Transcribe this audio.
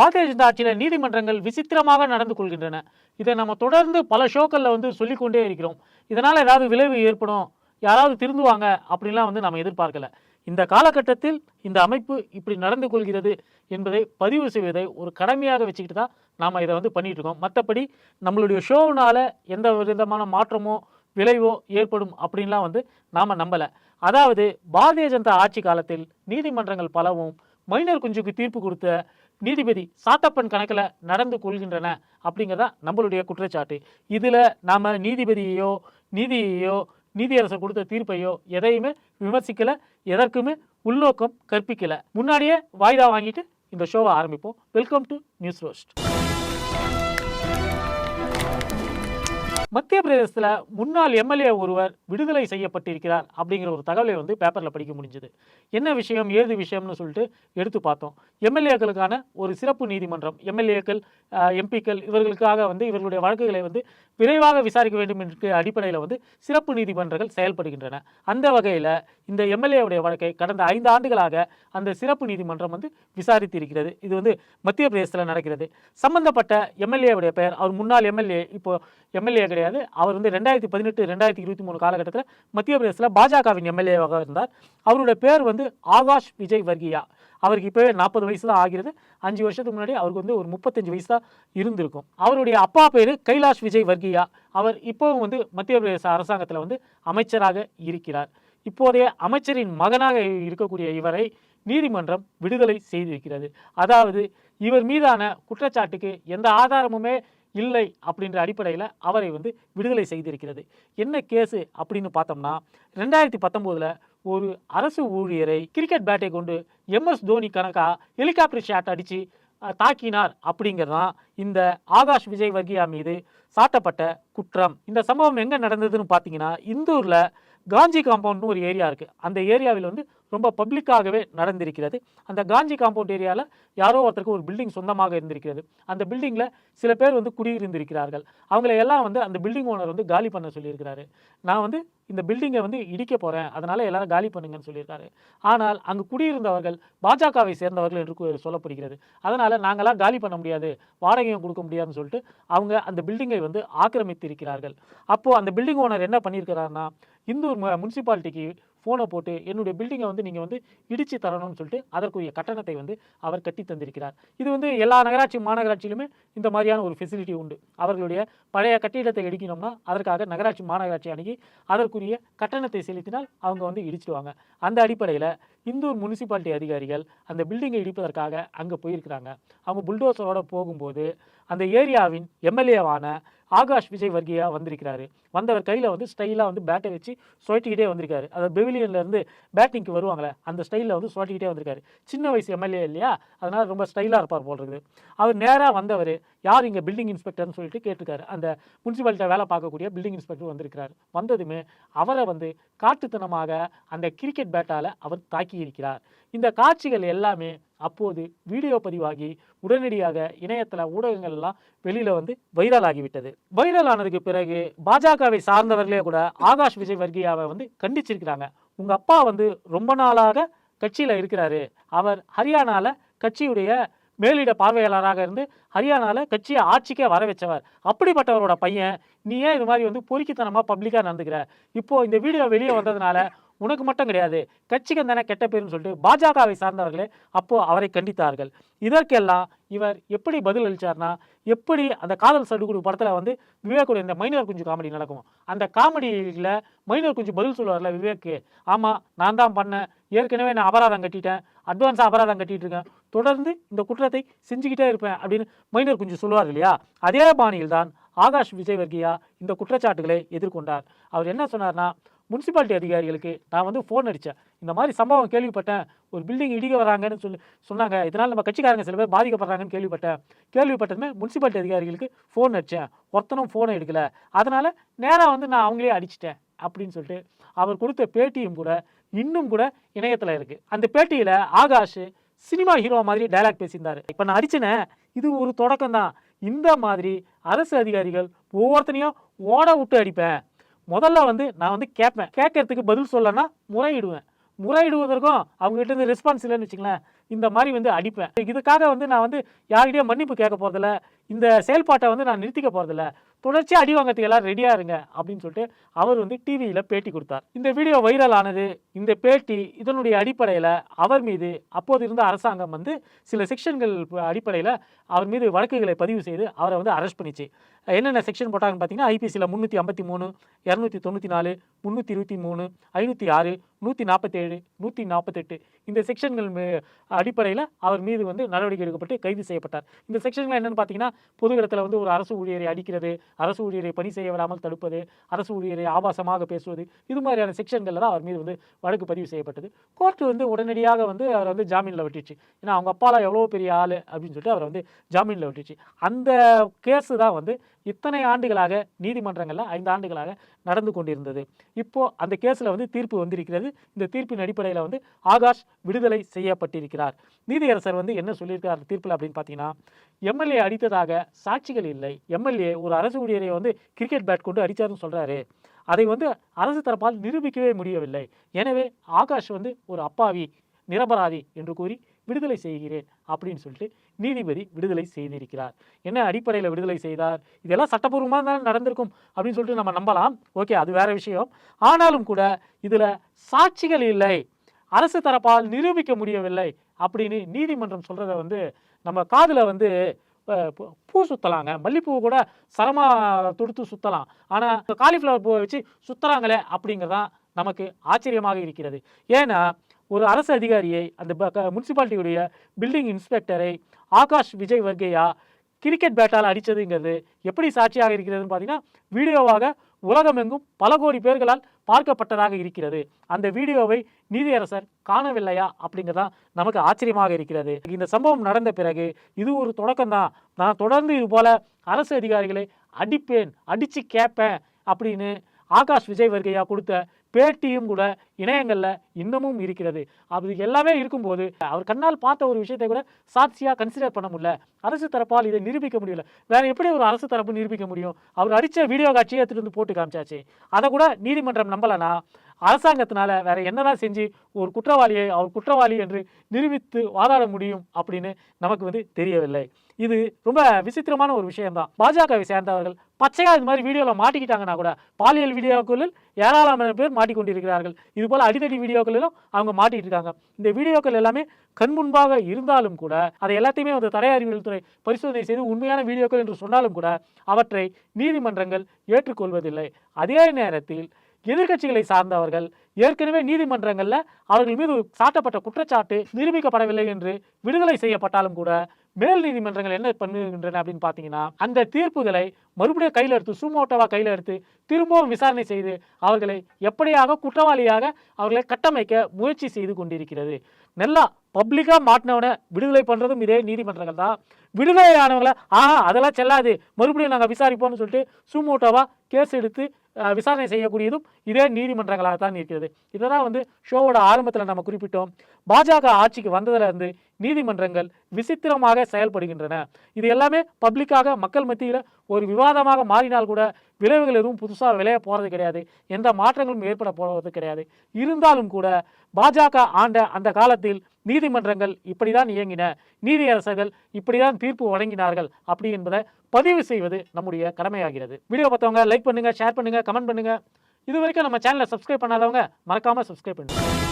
பாரதிய ஜனதா ஆட்சியில் நீதிமன்றங்கள் விசித்திரமாக நடந்து கொள்கின்றன. இதை நம்ம தொடர்ந்து பல ஷோக்களில் வந்து சொல்லிக்கொண்டே இருக்கிறோம். இதனால் ஏதாவது விளைவு ஏற்படும் யாராவது திருந்துவாங்க அப்படின்லாம் வந்து நம்ம எதிர்பார்க்கல. இந்த காலகட்டத்தில் இந்த அமைப்பு இப்படி நடந்து கொள்கிறது என்பதை பதிவு செய்வதை ஒரு கடமையாக வச்சுக்கிட்டு தான் நாம் இதை வந்து பண்ணிகிட்ருக்கோம் இருக்கோம். மற்றபடி நம்மளுடைய ஷோவினால் எந்த விதமான மாற்றமோ விளைவோ ஏற்படும் அப்படின்லாம் வந்து நாம் நம்பலை. அதாவது பாரதிய ஜனதா ஆட்சி காலத்தில் நீதிமன்றங்கள் பலவும் மைனர் குஞ்சுக்கு தீர்ப்பு கொடுத்த நீதிபதி சாத்தப்பன் கணக்கில் நடந்து கொள்கின்றன அப்படிங்கிறதா நம்மளுடைய குற்றச்சாட்டு. இதில் நாம் நீதிபதியையோ நீதியையோ நீதியரசர் கொடுத்த தீர்ப்பையோ எதையுமே விமர்சிக்கலை எதற்குமே உள்நோக்கம் கற்பிக்கலை. முன்னாடியே வாய்தா வாங்கிட்டு இந்த ஷோவை ஆரம்பிப்போம். வெல்கம் டு நியூஸ் ரோஸ்ட் மத்திய பிரதேசத்தில் முன்னாள் எம்எல்ஏ ஒருவர் விடுதலை செய்யப்பட்டிருக்கிறார் அப்படிங்கிற ஒரு தகவலை வந்து பேப்பரில் படிக்க முடிஞ்சது. என்ன விஷயம் ஏது விஷயம்னு சொல்லிட்டு எடுத்து பார்த்தோம். எம்எல்ஏக்களுக்கான ஒரு சிறப்பு நீதிமன்றம் எம்எல்ஏக்கள் எம்பிக்கள் இவர்களுக்காக வந்து இவர்களுடைய வழக்குகளை வந்து விரைவாக விசாரிக்க வேண்டும் என்ற அடிப்படையில் வந்து சிறப்பு நீதிமன்றங்கள் செயல்படுகின்றன. அந்த வகையில் இந்த எம்எல்ஏவுடைய வழக்கை கடந்த ஐந்து ஆண்டுகளாக அந்த சிறப்பு நீதிமன்றம் வந்து விசாரித்து இருக்கிறது இது வந்து மத்திய பிரதேசத்தில் நடக்கிறது. சம்பந்தப்பட்ட எம்எல்ஏவுடைய பெயர் அவர் முன்னாள் எம்எல்ஏ இப்போ எம்எல்ஏ கிடையாது. அவர் வந்து ரெண்டாயிரத்தி பதினெட்டு ரெண்டாயிரத்தி இருபத்தி மூணு காலகட்டத்தில் மத்திய பிரதேசத்தில் பாஜகவின் எம்எல்ஏவாக இருந்தார். அவருடைய பேர் வந்து ஆகாஷ் விஜய் வர்கியா. அவருக்கு இப்போவே நாற்பது வயசு தான் ஆகிறது. அஞ்சு வருஷத்துக்கு முன்னாடி அவருக்கு வந்து ஒரு முப்பத்தஞ்சு வயசு தான் இருந்திருக்கும். அவருடைய அப்பா பேர் கைலாஷ் விஜய் வர்கியா. அவர் இப்போவும் வந்து மத்திய பிரதேச அரசாங்கத்தில் வந்து அமைச்சராக இருக்கிறார். இப்போதைய அமைச்சரின் மகனாக இருக்கக்கூடிய இவரை நீதிமன்றம் விடுதலை செய்திருக்கிறது. அதாவது இவர் மீதான குற்றச்சாட்டுக்கு எந்த ஆதாரமுமே இல்லை அப்படின்ற அடிப்படையில் அவரை வந்து விடுதலை செய்திருக்கிறது. என்ன கேஸு அப்படின்னு பார்த்தோம்னா ரெண்டாயிரத்தி பத்தொம்போதில் ஒரு அரசு ஊழியரை கிரிக்கெட் பேட்டை கொண்டு எம்எஸ் தோனி கணக்காக ஹெலிகாப்டர் ஷாட் அடித்து தாக்கினார் அப்படிங்கிறதான் இந்த ஆகாஷ் விஜய் வர்கியா மீது சாட்டப்பட்ட குற்றம். இந்த சம்பவம் எங்கே நடந்ததுன்னு பார்த்தீங்கன்னா இந்தூரில் காஞ்சி காம்பவுண்ட்னு ஒரு ஏரியா இருக்குது அந்த ஏரியாவில் வந்து ரொம்ப பப்ளிக்காகவே நடந்திருக்கிறது. அந்த காஞ்சி காம்பவுண்ட் ஏரியாவில் யாரோ ஒருத்தருக்கு ஒரு பில்டிங் சொந்தமாக இருந்திருக்கிறது. அந்த பில்டிங்கில் சில பேர் வந்து குடியிருந்திருக்கிறார்கள். அவங்கள எல்லாம் வந்து அந்த பில்டிங் ஓனர் வந்து காலி பண்ண சொல்லியிருக்கிறாரு. நான் வந்து இந்த பில்டிங்கை வந்து இடிக்க போகிறேன் அதனால் எல்லாரும் காலி பண்ணுங்கன்னு சொல்லியிருக்காரு. ஆனால் அங்கு குடியிருந்தவர்கள் பாஜகவை சேர்ந்தவர்கள் என்று சொல்லப்படுகிறது. அதனால் நாங்களாம் காலி பண்ண முடியாது. வாடகையும் கொடுக்க முடியாதுன்னு சொல்லிட்டு அவங்க அந்த பில்டிங்கை வந்து ஆக்கிரமித்திருக்கிறார்கள். அப்போது அந்த பில்டிங் ஓனர் என்ன பண்ணியிருக்கிறாருன்னா இந்தூர் முனிசிபாலிட்டிக்கு ஃபோனை போட்டு என்னுடைய பில்டிங்கை வந்து நீங்கள் வந்து இடித்து தரணும்னு சொல்லிட்டு அதற்குரிய கட்டணத்தை வந்து அவர் கட்டி தந்திருக்கிறார். இது வந்து எல்லா நகராட்சி மாநகராட்சியிலுமே இந்த மாதிரியான ஒரு ஃபெசிலிட்டி உண்டு. அவர்களுடைய பழைய கட்டிடத்தை இடிக்கணும்னா அதற்காக நகராட்சி மாநகராட்சி அணுகி அதற்குரிய கட்டணத்தை செலுத்தினால் அவங்க வந்து இடிச்சிடுவாங்க. அந்த அடிப்படையில் இந்தூர் முனிசிபாலிட்டி அதிகாரிகள் அந்த பில்டிங்கை இடிப்பதற்காக அங்கே போயிருக்கிறாங்க. அவங்க புல்டோசரோடு போகும்போது அந்த ஏரியாவின் எம்எல்ஏவான ஆகாஷ் விஜய் வர்கியா வந்திருக்கிறாரு. வந்தவர் கையில் வந்து ஸ்டைலாக வந்து பேட்டை வச்சு சுழட்டிக்கிட்டே வந்திருக்காரு. அதாவது பெவிலியன்லேருந்து பேட்டிங்க்கு வருவாங்களே அந்த ஸ்டைலில் வந்து சுழட்டிக்கிட்டே வந்திருக்காரு. சின்ன வயசு எம்எல்ஏ இல்லையா? அதனால் ரொம்ப ஸ்டைலாக இருப்பார் போல் இருக்குது. அவர் நேராக வந்தவர் யார் இங்கே பில்டிங் இன்ஸ்பெக்டர்னு சொல்லிட்டு கேட்டிருக்காரு. அந்த முனிசிபாலிட்டியில் வேலை பார்க்கக்கூடிய பில்டிங் இன்ஸ்பெக்டர் வந்திருக்கிறார். வந்ததுமே அவரை வந்து காட்டுத்தனமாக அந்த கிரிக்கெட் பேட்டால் அவர் தாக்கி இருக்கிறார் இந்த காட்சிகள் எல்லாமே அப்போது வீடியோ பதிவாகி உடனடியாக இணையத்தில் ஊடகங்கள் எல்லாம் வெளியில் வந்து வைரல் ஆகிவிட்டது. வைரல் ஆனதுக்கு பிறகு பாஜகவை சார்ந்தவர்களே கூட ஆகாஷ் விஜய் வர்கியாவை வந்து கண்டிச்சிருக்கிறாங்க. உங்கள் அப்பா வந்து ரொம்ப நாளாக கட்சியில் இருக்கிறாரு. அவர் ஹரியானால கட்சியுடைய மேலிட பார்வையாளராக இருந்து ஹரியானாவில் கட்சியை ஆட்சிக்கே வர வச்சவர். அப்படிப்பட்டவரோட பையன் நீ ஏன் இது மாதிரி வந்து பொறுக்கித்தனமாக பப்ளிக்காக நடந்துக்கிற? இப்போது இந்த வீடியோ வெளியே வந்ததுனால உனக்கு மட்டும் கிடையாது. கட்சிக்கு தானே கெட்ட பேருன்னு சொல்லிட்டு பாஜகவை சார்ந்தவர்களே அப்போது அவரை கண்டித்தார்கள். இதற்கெல்லாம் இவர் எப்படி பதில் அளித்தார்னா எப்படி அந்த காதல் சடுகுடு படத்தில் வந்து விவேக்குடைய இந்த மைனர் குஞ்சு காமெடி நடக்கும். அந்த காமெடியில் மைனர் குஞ்சு பதில் சொல்லுவார்ல விவேக்கு ஆமாம் நான் தான் பண்ணேன். ஏற்கனவே நான் அபராதம் கட்டிட்டேன். அட்வான்ஸாக அபராதம் கட்டிகிட்டு இருக்கேன். தொடர்ந்து இந்த குற்றத்தை செஞ்சுக்கிட்டே இருப்பேன் அப்படின்னு மைனர் குஞ்சு சொல்லுவார் இல்லையா? அதே பாணியில் தான் ஆகாஷ் விஜய் வர்கியா இந்த குற்றச்சாட்டுகளை எதிர்கொண்டார். அவர் என்ன சொன்னார்னா முனிசிபாலிட்டி அதிகாரிகளுக்கு நான் வந்து ஃபோன் அடித்தேன் இந்த மாதிரி சம்பவம் கேள்விப்பட்டேன். ஒரு பில்டிங் இடிக்க வராங்கன்னு சொல்லி சொன்னாங்க. இதனால் நம்ம கட்சிக்காரங்க சில பேர் பாதிக்கப்படுறாங்கன்னு கேள்விப்பட்டேன். கேள்விப்பட்டதுமே முனிசிபாலிட்டி அதிகாரிகளுக்கு ஃபோன் அடித்தேன் ஒருத்தனும் ஃபோனை எடுக்கலை. அதனால் நேராக வந்து நான் அவங்களே அடிச்சிட்டேன் அப்படின்னு சொல்லிட்டு அவர் கொடுத்த பேட்டியும் கூட இன்னும் கூட இணையத்தில் இருக்குது அந்த பேட்டியில் ஆகாஷ் சினிமா ஹீரோ மாதிரி டைலாக் பேசியிருந்தார். இப்போ நான் அடிச்சேனே இது ஒரு தொடக்கம் தான் இந்த மாதிரி அரசு அதிகாரிகள் ஒவ்வொருத்தனையும் ஓட விட்டு அடிப்பேன். முதல்ல வந்து நான் வந்து கேட்பேன். கேட்கறதுக்கு பதில் சொல்லனா முறையிடுவேன். முறையிடுவதற்கும் அவங்ககிட்ட இருந்து ரெஸ்பான்ஸ் இல்லைன்னு வச்சுங்களேன் இந்த மாதிரி வந்து அடிப்பேன். இதுக்காக வந்து நான் வந்து யார்கிட்டயும் மன்னிப்பு கேட்க போகிறதில்ல இந்த செயல்பாட்டை வந்து நான் நிறுத்திக்க போகிறதில்ல தொடர்ச்சியாக அடி வாங்கறதுக்கு எல்லாம் ரெடியாக இருங்க அப்படின்னு சொல்லிட்டு அவர் வந்து டிவியில் பேட்டி கொடுத்தார். இந்த வீடியோ வைரல் ஆனது இந்த பேட்டி இதனுடைய அடிப்படையில் அவர் மீது அப்போது இருந்த அரசாங்கம் வந்து சில செக்ஷன்கள் அடிப்படையில் அவர் மீது வழக்குகளை பதிவு செய்து அவரை வந்து அரெஸ்ட் பண்ணிச்சு. என்னென்ன செக்ஷன் போட்டாங்கன்னு பார்த்தீங்கன்னா ஐபிசியில் முந்நூற்றி ஐம்பத்தி மூணு இரநூத்தி தொண்ணூற்றி நாலு முந்நூற்றி இருபத்தி மூணு ஐநூற்றி ஆறு நூற்றி நாற்பத்தேழு நூற்றி நாற்பத்தெட்டு இந்த செக்ஷன்கள் அடிப்படையில் அவர் மீது வந்து நடவடிக்கை எடுக்கப்பட்டு கைது செய்யப்பட்டார். இந்த செக்ஷன்கள் என்னென்னு பார்த்தீங்கன்னா பொது இடத்துல வந்து ஒரு அரசு ஊழியரை அடிக்கிறது அரசு ஊழியரை பணி செய்ய விடாமல் தடுப்பது அரசு ஊழியரை ஆபாசமாக பேசுவது இது மாதிரியான செக்ஷன்களில் தான் அவர் மீது வந்து வழக்கு பதிவு செய்யப்பட்டது. கோர்ட்டு வந்து உடனடியாக வந்து அவர் வந்து ஜாமீனில் விட்டுச்சு. ஏன்னா அவங்க அப்பாலாம் எவ்வளோ பெரிய ஆள் அப்படின்னு சொல்லிட்டு அவர் வந்து ஜாமீனில் விட்டுச்சு. அந்த கேஸு தான் வந்து இத்தனை ஆண்டுகளாக நீதிமன்றங்களில் ஐந்து ஆண்டுகளாக நடந்து கொண்டிருந்தது. இப்போது அந்த கேஸில் வந்து தீர்ப்பு வந்திருக்கிறது. இந்த தீர்ப்பின் அடிப்படையில் வந்து ஆகாஷ் விடுதலை செய்யப்பட்டிருக்கிறார். நீதியரசர் வந்து என்ன சொல்லியிருக்கார் தீர்ப்பில் அப்படின்னு பார்த்தீங்கன்னா எம்எல்ஏ அடித்ததாக சாட்சிகள் இல்லை. எம்எல்ஏ ஒரு அரசு ஊழியரை வந்து கிரிக்கெட் பேட் கொண்டு அடித்தாருன்னு சொல்கிறாரு அதை வந்து அரசு தரப்பால் நிரூபிக்கவே முடியவில்லை. எனவே ஆகாஷ் வந்து ஒரு அப்பாவி நிரபராதி என்று கூறி விடுதலை செய்கிறேன் அப்படின்னு சொல்லிட்டு நீதிபதி விடுதலை செய்திருக்கிறார். என்ன அடிப்படையில் விடுதலை செய்தார்? இதெல்லாம் சட்டப்பூர்வமாக தான் நடந்திருக்கும் அப்படின்னு சொல்லிட்டு நம்ம நம்பலாம். ஓகே அது வேற விஷயம். ஆனாலும் கூட இதில் சாட்சிகள் இல்லை. அரசு தரப்பால் நிரூபிக்க முடியவில்லை அப்படின்னு நீதிமன்றம் சொல்கிறத வந்து நம்ம காதில் வந்து பூ- பூ சுத்தலாங்க. மல்லிப்பூ கூட சரமாக தொடுத்து சுத்தலாம். ஆனால் காலிஃப்ளவர் பூவை வச்சு சுத்துறாங்களே அப்படிங்கிறதான் நமக்கு ஆச்சரியமாக இருக்கிறது. ஏன்னா ஒரு அரசு அதிகாரியை அந்த முனிசிபாலிட்டியுடைய பில்டிங் இன்ஸ்பெக்டரை ஆகாஷ் விஜய் வர்கேயா கிரிக்கெட் பேட்டால் அடித்ததுங்கிறது எப்படி சாட்சியாக இருக்கிறதுன்னு பார்த்தீங்கன்னா வீடியோவாக உலகமெங்கும் பல கோடி பேர்களால் பார்க்கப்பட்டதாக இருக்கிறது. அந்த வீடியோவை நீதியரசர் காணவில்லையா அப்படிங்கிறதான் நமக்கு ஆச்சரியமாக இருக்கிறது. இந்த சம்பவம் நடந்த பிறகு இது ஒரு தொடக்கம்தான். நான் தொடர்ந்து இது போல அரசு அதிகாரிகளை அடிப்பேன் அடித்து கேட்பேன் அப்படின்னு ஆகாஷ் விஜய் வர்கையா கொடுத்த பேட்டியும் கூட இணையங்களில் இன்னமும் இருக்கிறது. அது எல்லாமே இருக்கும்போது அவர் கண்ணால் பார்த்த ஒரு விஷயத்தை கூட சாட்சியாக கன்சிடர் பண்ண முடியல. அரசு தரப்பால் இதை நிரூபிக்க முடியல. வேற எப்படி ஒரு அரசு தரப்பு நிரூபிக்க முடியும்? அவர் அடித்த வீடியோ காட்சியை எடுத்துகிட்டு வந்து போட்டு காமிச்சாச்சு. அதை கூட நீதிமன்றம் நம்பலைன்னா அரசாங்கத்தினால வேற என்னதான் செஞ்சு ஒரு குற்றவாளியை அவர் குற்றவாளி என்று நிரூபித்து வாதாட முடியும் அப்படின்னு நமக்கு வந்து தெரியவில்லை. இது ரொம்ப விசித்திரமான ஒரு விஷயம்தான். பாஜகவை சேர்ந்தவர்கள் பச்சையா இது மாதிரி வீடியோவில் மாட்டிக்கிட்டாங்கன்னா கூட பாலியல் வீடியோக்களில் ஏராளமான பேர் மாட்டிக்கொண்டிருக்கிறார்கள். இது போல அடித்தடி வீடியோக்களிலும் அவங்க மாட்டிட்டு இருக்காங்க இந்த வீடியோக்கள் எல்லாமே கண்முன்பாக இருந்தாலும் கூட அதை எல்லாத்தையுமே வந்து தடை அறிவியல் துறை பரிசோதனை செய்து உண்மையான வீடியோக்கள் என்று சொன்னாலும் கூட அவற்றை நீதிமன்றங்கள் ஏற்றுக்கொள்வதில்லை. அதே நேரத்தில் எதிர்க்கட்சிகளை சார்ந்தவர்கள் ஏற்கனவே நீதிமன்றங்களில் அவர்கள் மீது சாட்டப்பட்ட குற்றச்சாட்டு நிரூபிக்கப்படவில்லை என்று விடுதலை செய்யப்பட்டாலும் கூட மேல் நீதிமன்றங்கள் என்ன பண்ணுகின்றன அப்படின்னு பார்த்தீங்கன்னா அந்த தீர்ப்புகளை மறுபடியும் கையில் எடுத்து சுமோட்டோவாக கையில் எடுத்து திரும்பவும் விசாரணை செய்து அவர்களை எப்படியாக குற்றவாளியாக அவர்களை கட்டமைக்க முயற்சி செய்து கொண்டிருக்கிறது. நல்லா பப்ளிக்காக மாட்டினவனை விடுதலை பண்ணுறதும் இதே நீதிமன்றங்கள் தான். விடுதலையானவங்களை ஆஹா அதெல்லாம் செல்லாது மறுபடியும் நாங்கள் விசாரிப்போம்னு சொல்லிட்டு சுமோட்டோவாக கேஸ் எடுத்து விசாரணை செய்யக்கூடியதும் இதே நீதிமன்றங்களாக தான் இருக்கிறது. இதை தான் வந்து ஷோவோட ஆரம்பத்தில் நம்ம குறிப்பிட்டோம். பாஜக ஆட்சிக்கு வந்ததுலேருந்து நீதிமன்றங்கள் விசித்திரமாக செயல்படுகின்றன. இது எல்லாமே பப்ளிக்காக மக்கள் மத்தியில் ஒரு விவாதமாக மாறினால் கூட விளைவுகள் எதுவும் புதுசாக விளைய போகிறது கிடையாது. எந்த மாற்றங்களும் ஏற்பட போவது கிடையாது. இருந்தாலும் கூட பாஜக ஆண்ட அந்த காலத்தில் நீதிமன்றங்கள் இப்படி தான் இயங்கின. நீதியரசர்கள் இப்படி தான் தீர்ப்பு வழங்கினார்கள் அப்படி என்பதை பதிவு செய்வது நம்முடைய கடமையாகிறது. வீடியோ பார்த்தவங்க லைக் பண்ணுங்க ஷேர் பண்ணுங்க கமெண்ட் பண்ணுங்க. இது வரைக்கும் நம்ம சேனலை சப்ஸ்கிரைப் பண்ணாதவங்க மறக்காமல் சப்ஸ்கிரைப் பண்ணுங்கள்